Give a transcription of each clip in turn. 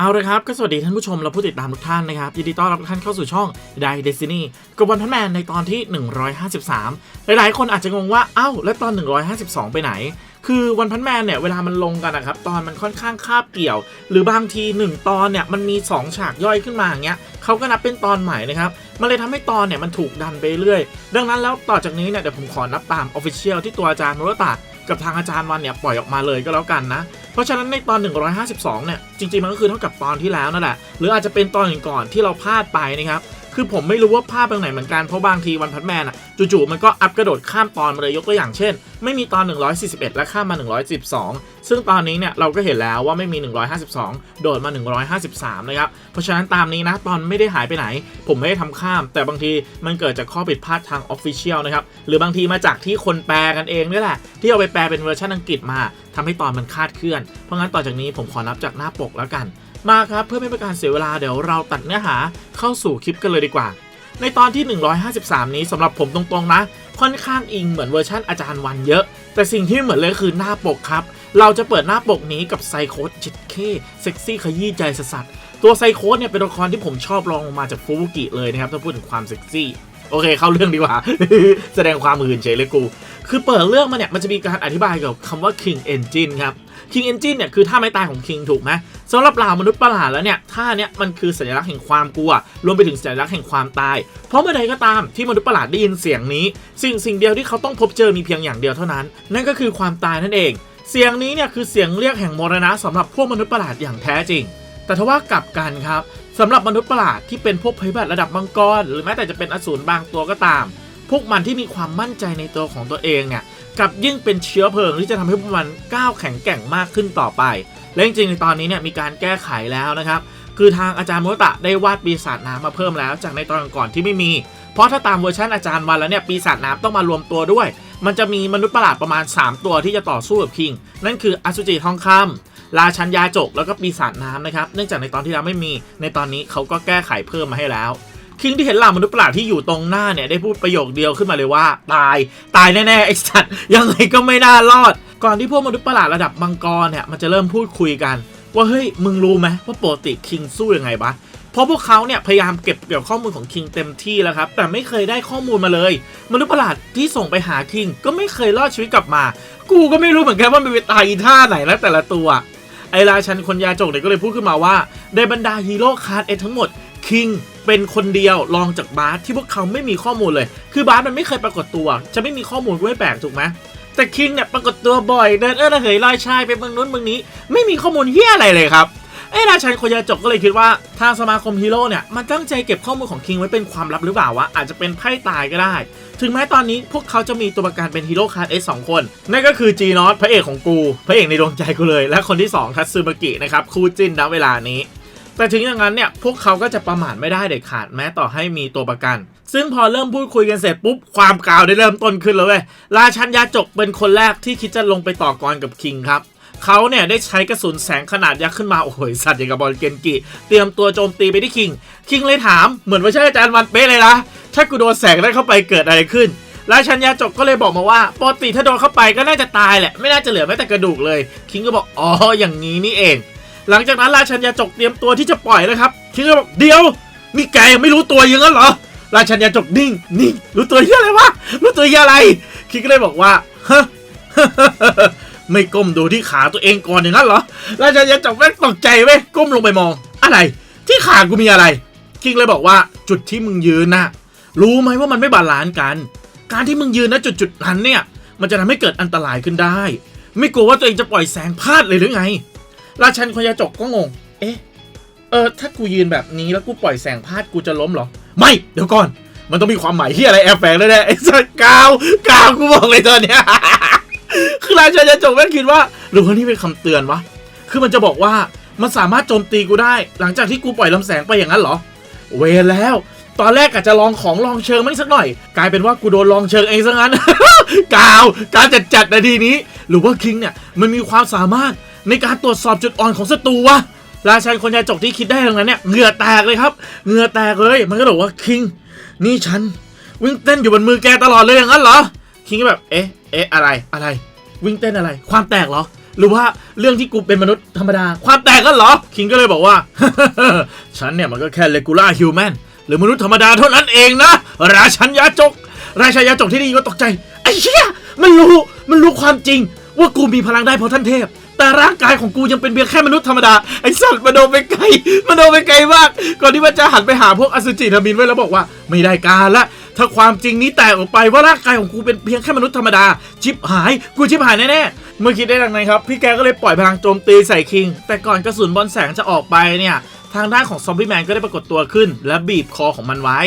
เอาลยครับ ก็สวัสดีท่านผู้ชมและผู้ติดตามทุกท่านนะครับยินดีต้อนรับทุกท่านเข้าสู่ช่อง d i Destiny กับวันพันแมนในตอนที่ 153 หลายๆ คนอาจจะงงว่าเอ้า แล้วตอน 152 ไปไหน คือวันพันแมนเนี่ย เวลามันลงกันนะครับ ตอนมันค่อนข้างคาบเกี่ยว หรือบางที 1 ตอนเนี่ย มันมี 2 ฉากย่อยขึ้นมาอย่างเงี้ยเขาก็นับเป็นตอนใหม่นะครับ มันเลยทำให้ตอนเนี่ยมันถูกดันไปเรื่อยดังนั้นแล้วต่อจากนี้เนี่ยเดี๋ยวผมขอนับตาม Official ที่ตัวอาจารย์โนรตะกับทางอาจารย์วันเนี่ยปล่อยออกมาเลยก็แล้วกันนะ ราะฉะนั้นในตอน 152 เนี่ย จริง ๆ มันก็คือเท่ากับตอนที่แล้วนั่นแหละ หรืออาจจะเป็นตอนก่อนที่เราพลาดไปนะครับ คือผมไม่รู้ว่าพลาดไปตรงไหนเหมือนกัน เพราะบางทีวันพัทแมนอะจู่ๆมันก็อัพกระโดดข้ามตอนมาเลยยกตัวอย่างเช่น ไม่มีตอน 141 และข้ามมา 112 ซึ่งตอนนี้เนี่ยเราก็เห็นแล้วว่าไม่มี 152 โดดมา 153 นะครับ เพราะฉะนั้นตามนี้นะตอนไม่ได้หายไปไหน ผมไม่ได้ทำข้าม แต่บางทีมันเกิดจากข้อผิดพลาดทาง Official นะครับ หรือบางทีมาจากที่คนแปลกันเองนี่แหละ ที่เอาไปแปลเป็นเวอร์ชันอังกฤษมาทำให้ตอนมันคลาดเคลื่อน เพราะงั้นต่อจากนี้ผมขอนับจากหน้าปกแล้วกัน มาครับเพื่อไม่เป็นการเสียเวลาเดี๋ยวเราตัดเนื้อหาเข้าสู่คลิปกันเลยดีกว่า ในตอนที่ 153 นี้สำหรับผมตรงๆนะ ค่อนข้างอิงเหมือนเวอร์ชั่นอาจารย์วันเยอะ แต่สิ่งที่ไม่เหมือนเลยคือหน้าปกครับ เราจะเปิดหน้าปกนี้กับไซโคสจิตเคเซ็กซี่ขยี้ใจสัสตัวไซโคสเนี่ยเป็นตัวละครที่ผมชอบรองลงมาจากฟูบุกิเลยนะครับถ้าพูดถึงความเซ็กซี่ โอเคเข้าเรื่องดีกว่า แสดงความมือเฉยเลยกู คือเปิดเรื่องมาเนี่ยมันจะมีการอธิบายเกี่ยวกับคำว่า King Engine ครับ King Engine เนี่ยคือท่าไม้ตายของ King ถูกไหมสำหรับเหล่ามนุษย์ประหลาดแล้วเนี่ยท่าเนี้ยมันคือสัญลักษณ์แห่งความกลัว รวมไปถึงสัญลักษณ์แห่งความตาย เพราะเมื่อใดก็ตามที่มนุษย์ประหลาดได้ยินเสียงนี้ สิ่งสิ่งเดียวที่เขาต้องพบเจอมีเพียงอย่างเดียวเท่านั้น นั่นก็คือความตายนั่นเอง เสียงนี้เนี่ยคือเสียงเรียกแห่งมรณะสำหรับพวกมนุษย์ประหลาดอย่างแท้จริงแต่ทว่ากลับกันครับ สำหรับมนุษย์ประหลาดที่เป็นพวกภัยพิบัติระดับมังกร หรือแม้แต่จะเป็นอสูรบางตัวก็ตาม พวกมันที่มีความมั่นใจในตัวของตัวเองเนี่ยกับยิ่งเป็นเชื้อเพลิงที่จะทำให้พวกมันก้าวแข็งแกร่งมากขึ้นต่อไป และจริงๆในตอนนี้เนี่ยมีการแก้ไขแล้วนะครับคือทางอาจารย์โมตะได้วาดปีศาจน้ำมาเพิ่มแล้ว จากในตอนก่อนที่ไม่มี เพราะถ้าตามเวอร์ชันอาจารย์วันแล้วเนี่ยปีศาจน้ำต้องมารวมตัวด้วย มันจะมีมนุษย์ประหลาดประมาณ 3 ตัวที่จะต่อสู้กับคิง นั่นคืออสุจิทองคำ ราชันยาจกแล้วก็ปีศาจน้ำนะครับ เนื่องจากในตอนที่แล้วไม่มี ในตอนนี้เขาก็แก้ไขเพิ่มมาให้แล้วคิงที่เห็นเหล่ามนุษย์ประหลาดที่อยู่ตรงหน้าเนี่ยได้พูดประโยคเดียวขึ้นมาเลยว่า ตายตายแน่ๆไอ้สัตว์ยังไงก็ไม่น่ารอด ก่อนที่พวกมนุษย์ประหลาดระดับมังกรเนี่ยมันจะเริ่มพูดคุยกัน ว่าเฮ้ยมึงรู้ไหมว่าปกติคิงสู้ยังไงปะเพราะพวกเขาเนี่ยพยายามเก็บเกี่ยวข้อมูลของคิงเต็มที่แล้วครับ แต่ไม่เคยได้ข้อมูลมาเลย มนุษย์ประหลาดที่ส่งไปหาคิงก็ไม่เคยรอดชีวิตกลับมา กูก็ไม่รู้เหมือนกันว่ามันไปตายท่าไหนแล้วแต่ละตัว ไอราชันคนยาจกเนี่ยก็เลยพูดขึ้นมาว่า ในบรรดาฮีโร่คาร์ดเอทั้งหมดคิงเป็นคนเดียวรองจากบาสที่พวกเขาไม่มีข้อมูลเลย คือบาสมันไม่เคยปรากฏตัว จะไม่มีข้อมูลก็ไม่แปลกถูกไหมแต่คิงเนี่ยปรากฏตัวบ่อยเดินเออระเหยลอยชายไปเมืองนู้นเมืองนี้ ไม่มีข้อมูลเฮี้ยอะไรเลยครับไอ้ราชันโคยาจกก็เลยคิดว่าทางสมาคมฮีโร่เนี่ยมันตั้งใจเก็บข้อมูลของคิงไว้เป็นความลับหรือเปล่าวะอาจจะเป็นไพ่ตายก็ได้ ถึงแม้ตอนนี้พวกเขาจะมีตัวประกันเป็นฮีโร่คาร์ดเอสสองคน นั่นก็คือจีนอสพระเอกของกู พระเอกในดวงใจกูเลย และคนที่ 2 ทัตซึมากินะครับคู่จิ้นณเวลานี้ แต่ถึงอย่างนั้นเนี่ยพวกเขาก็จะประมาทไม่ได้เด็ดขาดแม้ต่อให้มีตัวประกัน ซึ่งพอเริ่มพูดคุยกันเสร็จปุ๊บความกล่าวได้เริ่มต้นขึ้นแล้วเว้ยราชันยาจกเป็นคนแรกที่คิดจะลงไปต่อกรกับคิงครับ เขาเนี่ยได้ใช้กระสุนแสงขนาดยักษ์ขึ้นมา โอ้โหสัตว์อย่างกับบอลเกนกิเตรียมตัวโจมตีไปที่คิง คิงเลยถามเหมือนว่าใช่อาจารย์วันเป๊ะเลยนะถ้ากูโดนแสงนั้นเข้าไปเกิดอะไรขึ้นราชันยาจกก็เลยบอกมาว่าปกติถ้าโดนเข้าไปก็น่าจะตายแหละ ไม่น่าจะเหลือแม้แต่กระดูกเลย คิงก็บอกอ๋ออย่างนี้นี่เอง หลังจากนั้นราชันยาจกเตรียมตัวที่จะปล่อยแล้วครับ คิงก็บอกเดี๋ยวนี่แกยังไม่รู้ตัวยังงั้นเหรอ ราชันยาจกนิ่งนิ่งรู้ตัวเฮียอะไรวะรู้ตัวเฮียอะไร คิงก็เลยบอกว่าฮะ ไม่ก้มดูที่ขาตัวเองก่อนอย่างนั้นเหรอราชันยาจกแม่งตกใจเว้ยก้มลงไปมอง อะไร ที่ขากูมีอะไร คิงเลยบอกว่าจุดที่มึงยืนน่ะ รู้ไหมว่ามันไม่บาลานซ์กัน การที่มึงยืนณจุดจุดนั้นเนี่ย มันจะทำให้เกิดอันตรายขึ้นได้ ไม่กลัวว่าตัวเองจะปล่อยแสงพลาดเลยหรือไง ราชันคอยาจกก็งง เอ๊ะ เออ ถ้ากูยืนแบบนี้แล้วกูปล่อยแสงพลาดกูจะล้มเหรอ ไม่ เดี๋ยวก่อน มันต้องมีความหมายที่อะไรแอบแฝงแน่ๆไอ้สัสกาว กาวกูบอกเลยตอนเนี้ย คือราชันยาจกแม่งคิดว่า หรือว่านี่เป็นคำเตือนวะ คือมันจะบอกว่ามันสามารถโจมตีกูได้ หลังจากที่กูปล่อยลำแสงไปอย่างนั้นเหรอ เวรแล้ว ตอนแรกอาจจะลองของลองเชิงไม่สักหน่อย กลายเป็นว่ากูโดนลองเชิงเองซะงั้น กาวการจัดจัดนาทีนี้ หรือว่าคิงเนี่ยมันมีความสามารถในการตรวจสอบจุดอ่อนของศัตรูวะราชันคนยาจกที่คิดได้ตรงนั้นเนี่ยเหงื่อแตกเลยครับเหงื่อแตกเลย มันก็บอกว่าคิงนี่ฉันวิ่งเต้นอยู่บนมือแกตลอดเลยอย่างนั้นเหรอคิงก็แบบเอ๊ะ เอ๊ะอะไรอะไร วิ่งเต้นอะไร ความแตกเหรอ หรือว่าเรื่องที่กูเป็นมนุษย์ธรรมดา ความแตกกันเหรอ คิงก็เลยบอกว่า ฉันเนี่ยมันก็แค่เลกูล่าฮิวแมนหรือมนุษย์ธรรมดาเท่านั้นเองนะราชันยาจก ราชายาจกที่นี่ก็ตกใจไอ้เชี่ยมันรู้มันรู้ความจริง ว่ากูมีพลังได้เพราะท่านเทพแต่ร่างกายของกูยังเป็นเพียงแค่มนุษย์ธรรมดา ไอสัตว์มาโดนไปไกลมาโดนไปไกลมาก ก่อนที่มันจะหันไปหาพวกอสุจิทามินไว้แล้วบอกว่า ไม่ได้การละ ถ้าความจริงนี้แตกออกไปว่าร่างกายของกูเป็นเพียงแค่มนุษย์ธรรมดา ชิบหาย กูชิบหายแน่ๆเมื่อคิดได้ดังนั้นครับ พี่แกก็เลยปล่อยพลังโจมตีใส่คิง แต่ก่อนกระสุนบอลแสงจะออกไปเนี่ย ทางด้านของซอมบี้แมนก็ได้ปรากฏตัวขึ้น และบีบคอของมันไว้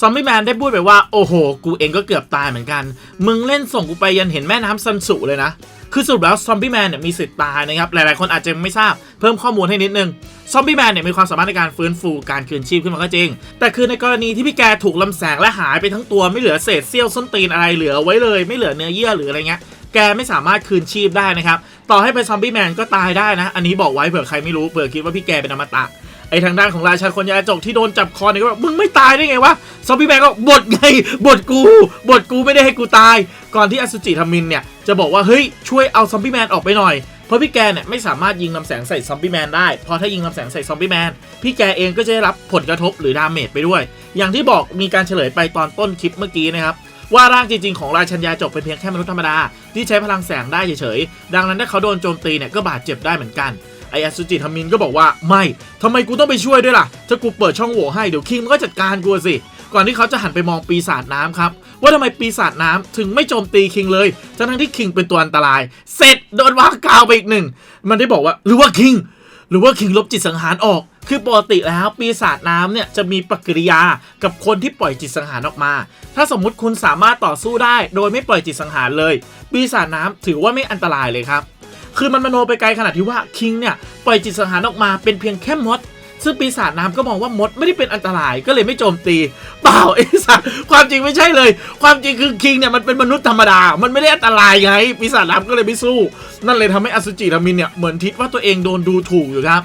ซอมบี้แมนได้พูดไปว่า โอ้โห กูเองก็เกือบตายเหมือนกัน มึงเล่นส่งกูไปยันเห็นแม่น้ำซันสุเลยนะ คือสรุปแล้วซอมบี้แมนเนี่ยมีสิทธิ์ตายนะครับ หลายๆ คนอาจจะไม่ทราบ เพิ่มข้อมูลให้นิดนึง ซอมบี้แมนเนี่ยมีความสามารถในการฟื้นฟูการคืนชีพขึ้นมาก็จริง แต่คือในกรณีที่พี่แกถูกลำแสงและหายไปทั้งตัวไม่เหลือเศษเสี้ยวส้นตีนอะไรเหลือไว้เลย ไม่เหลือเนื้อเยื่อหรืออะไรเงี้ยแกไม่สามารถคืนชีพได้นะครับ ต่อให้เป็นซอมบี้แมนก็ตายได้นะ อันนี้บอกไว้เผื่อใครไม่รู้ เผื่อคิดว่าพี่แกเป็นอมตะ ไอ้ทางด้านของราชาคนยาจกที่โดนจับคอเนี่ยก็บอกมึงไม่ตายได้ไงวะซอมบี้แมนก็บทไงบทกูบทกูไม่ได้ให้กูตาย ก่อนที่อสุจิทามินเนี่ยจะบอกว่าเฮ้ยช่วยเอาซอมบี้แมนออกไปหน่อยเพราะพี่แกเนี่ยไม่สามารถยิงลำแสงใส่ซอมบี้แมนได้ เพราะถ้ายิงลำแสงใส่ซอมบี้แมน พี่แกเองก็จะได้รับผลกระทบหรือดาเมจไปด้วย อย่างที่บอกมีการเฉลยไปตอนต้นคลิปเมื่อกี้นะครับ ว่าร่างจริงๆของราชัญญาจกเป็นเพียงแค่มนุษย์ธรรมดา ที่ใช้พลังแสงได้เฉยๆ ดังนั้นถ้าเขาโดนโจมตีเนี่ยก็บาดเจ็บได้เหมือนกัน ไออสุจิทามินก็บอกว่าไม่ทำไมกูต้องไปช่วยด้วยล่ะ ถ้ากูเปิดช่องโหว่ให้เดี๋ยวคิงมันก็จัดการกูสิ ก่อนที่เขาจะหันไปมองปีศาจน้ำครับ ว่าทำไมปีศาจน้ำถึงไม่โจมตีคิงเลยทั้งที่คิงเป็นตัวอันตราย เสร็จโดนว่ากาวไปอีกหนึ่ง มันได้บอกว่าหรือว่าคิงหรือว่าคิงลบจิตสังหารออกคือปกติแล้วปีศาจน้ำเนี่ยจะมีปฏิกิริยากับคนที่ปล่อยจิตสังหารออกมา ถ้าสมมุติคุณสามารถต่อสู้ได้ โดยไม่ปล่อยจิตสังหารเลย ปีศาจน้ำถือว่าไม่อันตรายเลยครับ คือมันมโนไปไกลขนาดที่ว่าคิงเนี่ยปล่อยจิตสังหารออกมาเป็นเพียงแค่มด ซึ่งปีศาจน้ำก็มองว่ามดไม่ได้เป็นอันตรายก็เลยไม่โจมตี เปล่าไอ้สัตว์ความจริงไม่ใช่เลย ความจริงคือคิงเนี่ยมันเป็นมนุษย์ธรรมดา มันไม่ได้อันตรายไงปีศาจน้ำก็เลยไม่สู้ นั่นเลยทำให้อสุจิรามินเนี่ยเหมือนทิดว่าตัวเองโดนดูถูกอยู่ครับ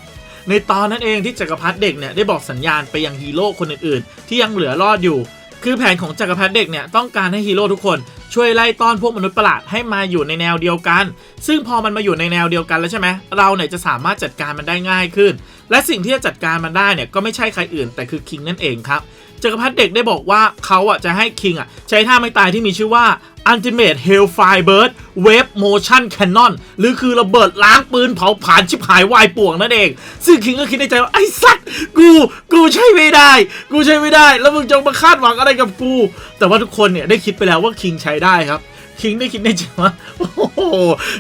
ในตอนนั้นเองที่จักรพรรดิเด็กเนี่ยได้บอกสัญญาณไปยังฮีโร่คนอื่นๆ ที่ยังเหลือรอดอยู่ คือแผนของจักรพรรดิเด็กเนี่ยต้องการให้ฮีโร่ทุกคน ช่วยไล่ต้อนพวกมนุษย์ประหลาดให้มาอยู่ในแนวเดียวกัน ซึ่งพอมันมาอยู่ในแนวเดียวกันแล้วใช่ไหมเราเนี่ยจะสามารถจัดการมันได้ง่ายขึ้น และสิ่งที่จะจัดการมันได้เนี่ยก็ไม่ใช่ใครอื่นแต่คือคิงนั่นเองครับจักรพรรดิเด็กได้บอกว่าเขาอะจะให้คิงอะใช้ท่าไม่ตายที่มีชื่อว่า Ultimate Hellfire Burst Wave Motion Cannon หรือคือระเบิดล้างปืนเผาผลาญชิบหายวายป่วงนั่นเอง ซึ่งคิงก็คิดในใจว่า ไอ้สัตว์กูกูใช่ไม่ได้ กูใช่ไม่ได้ แล้วมึงจงมาคาดหวังอะไรกับกู แต่ว่าทุกคนเนี่ยได้คิดไปแล้วว่าคิงใช้ได้ครับคิงได้คิดในใจว่าโอ้โห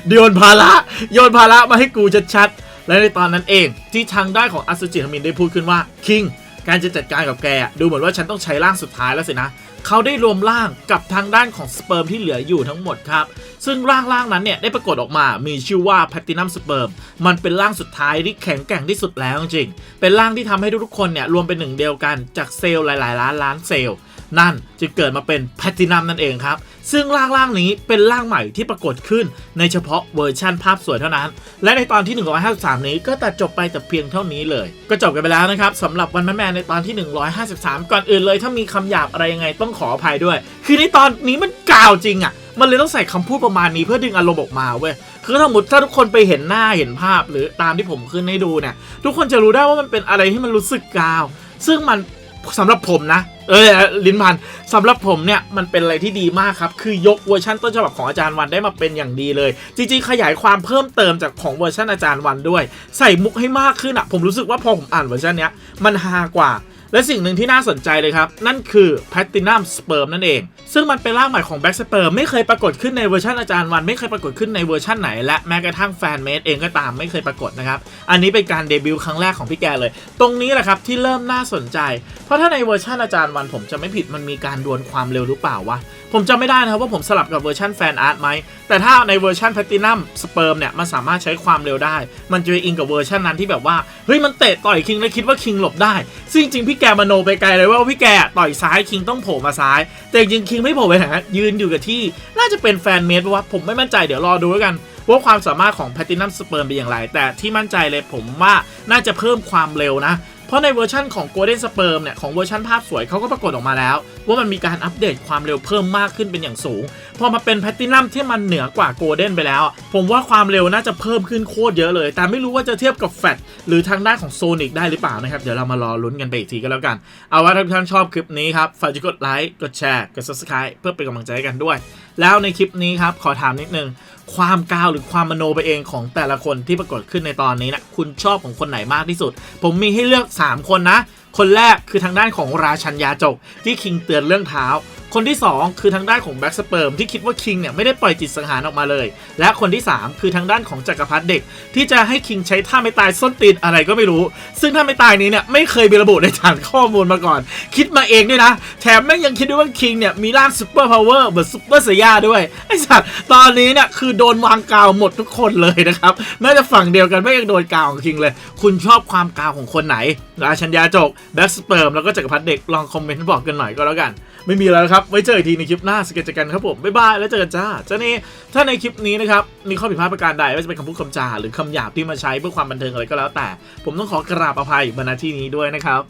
โยนภาระโยนภาระมาให้กูชัดๆและในตอนนั้นเอง ที่ทางด้านของอสุจิทมินได้พูดขึ้นว่าคิงการจะจัดการกับแกดูเหมือนว่าฉันต้องใช้ร่างสุดท้ายแล้วสินะ เขาได้รวมร่างกับทางด้านของสเปิร์มที่เหลืออยู่ทั้งหมดครับ ซึ่งร่างร่างนั้นเนี่ยได้ปรากฏออกมา มีชื่อว่าแพตตินัมสเปิร์ม มันเป็นร่างสุดท้ายที่แข็งแกร่งที่สุดแล้วจริง เป็นร่างที่ทำให้ทุกๆคนเนี่ยรวมเป็นหนึ่งเดียวกันจากเซลล์หลายๆล้านล้านเซลล์ นั่นจึงเกิดมาเป็นแพตตินัมนั่นเองครับ ซึ่งร่างร่างนี้เป็นร่างใหม่ที่ปรากฏขึ้นในเฉพาะเวอร์ชั่นภาพสวยเท่านั้น และในตอนที่ 153 นี้ก็ตัดจบไปแต่เพียงเท่านี้เลย ก็จบกันไปแล้วนะครับสำหรับวันแมนแมนในตอนที่ 153 ก่อนอื่นเลย ถ้ามีคำหยาบอะไรยังไงต้องขออภัยด้วย คือในตอนนี้มันกาวจริงอะ่ะมันเลยต้องใส่คำพูดประมาณนี้เพื่อดึงอารมณ์ออกมาเว้ย คือถ้าสมมติถ้าทุกคนไปเห็นหน้าเห็นภาพหรือตามที่ผมขึ้นให้ดูเนี่ย ทุกคนจะรู้ได้ว่ามันเป็นอะไรที่มันรู้สึกกาว ซึ่งมัน สำหรับผมนะ เออลิ้นพันสำหรับผมเนี่ยมันเป็นอะไรที่ดีมากครับ คือยกเวอร์ชันต้นฉบับของอาจารย์วันได้มาเป็นอย่างดีเลย จริงๆ ขยายความเพิ่มเติมจากของเวอร์ชันอาจารย์วันด้วย ใส่มุกให้มากขึ้นอะผมรู้สึกว่าพอผมอ่านเวอร์ชันเนี้ยมันฮากว่า และสิ่งหนึ่งที่น่าสนใจเลยครับ นั่นคือ Platinum Sperm นั่นเอง ซึ่งมันเป็นร่างใหม่ของ Black Sperm ไม่เคยปรากฏขึ้นในเวอร์ชันอาจารย์วัน ไม่เคยปรากฏขึ้นในเวอร์ชันไหน และแม้กระทั่งแฟนเมดเองก็ตามไม่เคยปรากฏนะครับ อันนี้เป็นการเดบิวต์ครั้งแรกของพี่แกเลย ตรงนี้แหละครับที่เริ่มน่าสนใจ เพราะถ้าในเวอร์ชันอาจารย์วันผมจะไม่ผิดมันมีการดวลความเร็วหรือเปล่าวะ ผมจำไม่ได้นะครับว่าผมสลับกับเวอร์ชันแฟนอาร์ตไหม แต่ถ้าในเวอร์ชันแพตตินัมสเปิร์มเนี่ยมันสามารถใช้ความเร็วได้ มันจะอิงกับเวอร์ชันนั้นที่แบบว่า เฮ้ยมันเตะต่อยคิงแล้วคิดว่าคิงหลบได้ซึ่งจริงพี่แกแกมโนไปไกลเลยว่าพี่แกต่อยซ้ายคิงต้องโผล่มาซ้าย แต่จริงคิงไม่โผล่ไปไหนนะยืนอยู่กับที่ น่าจะเป็นแฟนเมดเพราะว่าผมไม่มั่นใจเดี๋ยวรอดูแล้วกันว่าความสามารถของแพตตินัมสเปิร์มเป็นอย่างไร แต่ที่มั่นใจเลยผมว่าน่าจะเพิ่มความเร็วนะ เพราะในเวอร์ชันของโกลเด้นสเปิร์มเนี่ย ของเวอร์ชันภาพสวยเขาก็ปรากฏออกมาแล้ว ว่ามันมีการอัปเดตความเร็วเพิ่มมากขึ้นเป็นอย่างสูง พอมาเป็นแพ t ตินัมที่มันเหนือกว่า Golden ไปแล้ว ผมว่าความเร็วน่าจะเพิ่มขึ้นโคตรเยอะเลย แต่ไม่รู้ว่าจะเทียบกับแฟตหรือทางด้านของโซนิกได้หรือเปล่านะครับ เดี๋ยวเรามารอลุ้นกันไปอีกทีก็แล้วกัน เอาว่าถ้าท่านชอบคลิปนี้ครับ ฝากกดไลค์ กดแชร์ กด subscribe เพื่อเป็นกำลังใจกันด้วย แล้วในคลิปนี้ครับ ขอถามนิดนึง ความกาวหรือความมโนไปเองของแต่ละคนที่ปรากฏขึ้นในตอนนี้นะ คุณชอบของคนไหนมากที่สุด ผมมีให้เลือก 3 คนนะ คนแรกคือทางด้านของราชันยาจกที่คิงเตือนเรื่องเท้า คนที่ 2 คือทางด้านของแบ็กสเปิร์มที่คิดว่าคิงเนี่ยไม่ได้ปล่อยจิตสังหารออกมาเลย และคนที่ 3 คือทางด้านของจักรพรรดิเด็ก ที่จะให้คิงใช้ท่าไม่ตายส้นตีนอะไรก็ไม่รู้ ซึ่งท่าไม่ตายนี้เนี่ยไม่เคยมีระบุในฐานข้อมูลมาก่อน คิดมาเองด้วยนะ แถมแม่งยังคิดด้วยว่าคิงเนี่ยมีร่างซูเปอร์พาวเวอร์เหมือนซูเปอร์เซียด้วยไอสัตว์ตอนนี้เนี่ยคือโดนวางกาวหมดทุกคนเลยนะครับน่าจะฝั่งเดียวกันไม่ยังโดนกาวของคิงเลย คุณชอบความกาวของคนไหนราชัญญาจกแบ็กสเปิร์มแล้วก็จักรพรรดิเด็กลองคอมเมนต์บอกกันหน่อยก็แล้วกัน ไม่มีแล้วครับไว้เจออีกทีในคลิปหน้าสเก็ตจอกันครับผม บ๊ายบาย แล้วเจอกันจ้าเจ้านี่ถ้าในคลิปนี้นะครับ มีข้อผิดพลาดประการใดไม่ว่าจะเป็นคำพูดคำจาหรือคำหยาบที่มาใช้เพื่อความบันเทิงอะไรก็แล้วแต่ ผมต้องขอกราบอภัยบรรณาที่นี้ด้วยนะครับ